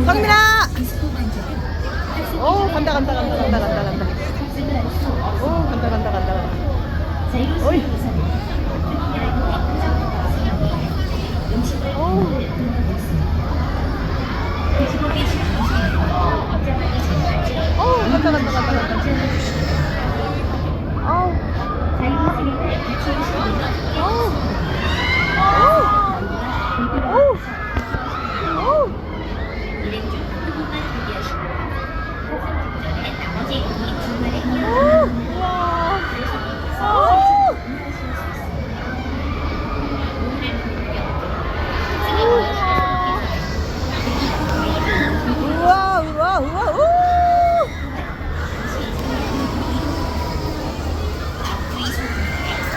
성민아! 오, 간다, 간다, 간다, 간다, 간다, 간다. 오, 간다, 간다, 간다, 간다. 어이. 오. 오, 간다, 간다, 간다, 간다. 아우. 아우.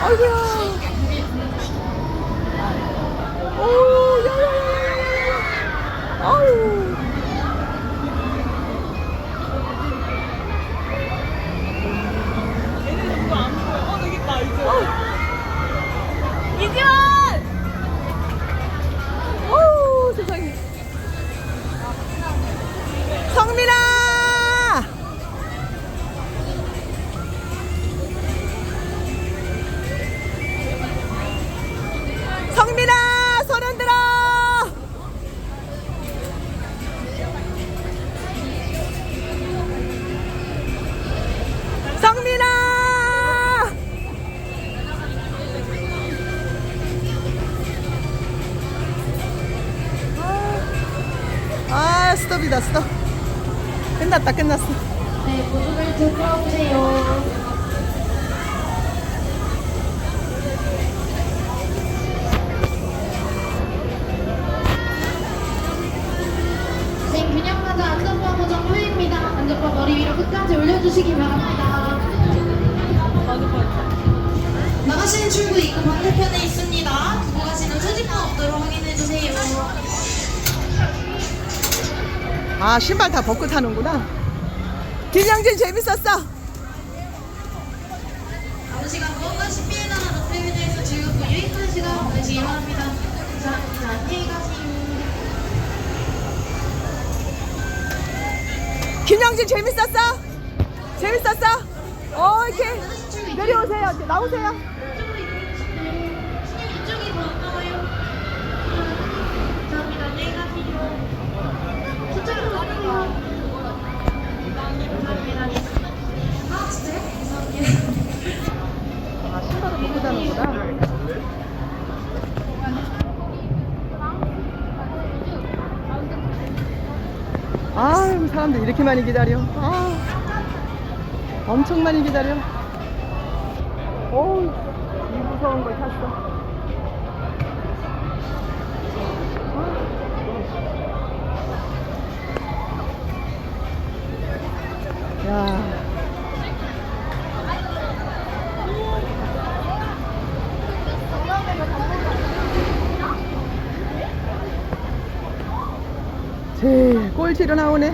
아이 스톱이다, 스톱. 끝났다, 끝났어. 네, 보조벨트 풀어보세요. 안전바 머리 위로 끝까지 올려주시기 바랍니다. 나가시는 출구 입구 반대편에 있습니다. 두고 가시는 아, 신발 다 벗고 타는구나. 김영진 재밌었어. 남은 시간 무언가 신비의 나라 롯데미나에서 즐겁고 유익한 시간 보내시기 바랍니다. 감사합니다. 안녕히 가세요. 김영진 재밌었어? 재밌었어? 어, 이렇게 내려오세요. 이제 나오세요. 아유, 사람들 이렇게 많이 기다려. 아, 엄청 많이 기다려. 어우, 이 무서운 걸 탔어. 야. 제 꼴찌로 나오네.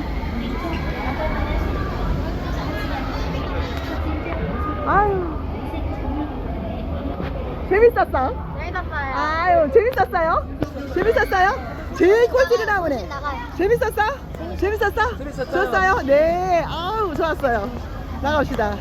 아유. 재밌었어? 재밌었어요. 아유, 재밌었어요? 재밌었어요? 제일 꼴찌로 나오네. 재밌었어? 재밌었어? 좋았어요? 네. 아우, 좋았어요. 나갑시다.